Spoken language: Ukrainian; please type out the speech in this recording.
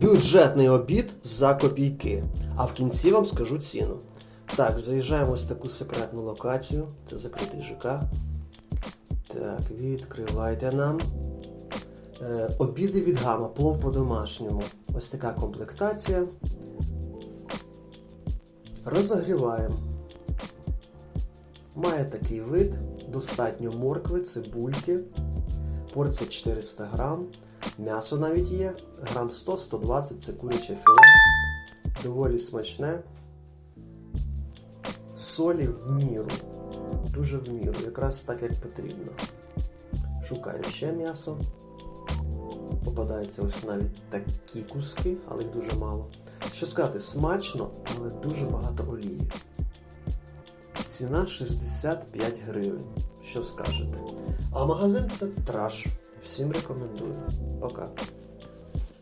Бюджетний обід за копійки. А в кінці вам скажу ціну. Так, заїжджаємо ось таку секретну локацію. Це закритий ЖК. Так, відкривайте нам. Е, обіди від гама, плов по-домашньому. Ось така комплектація. Розогріваємо. Має такий вид, достатньо моркви, цибульки, порція 400 грам, м'ясо навіть є, грам 100-120 це куряче філе. Доволі смачне. Солі в міру. Дуже в міру, якраз так як потрібно. Шукаємо ще м'ясо. Попадаються ось навіть такі куски, але їх дуже мало. Що сказати, смачно, але дуже багато олії. Ціна 65 гривень. Що скажете? А магазин це траш. Всім рекомендую. Пока.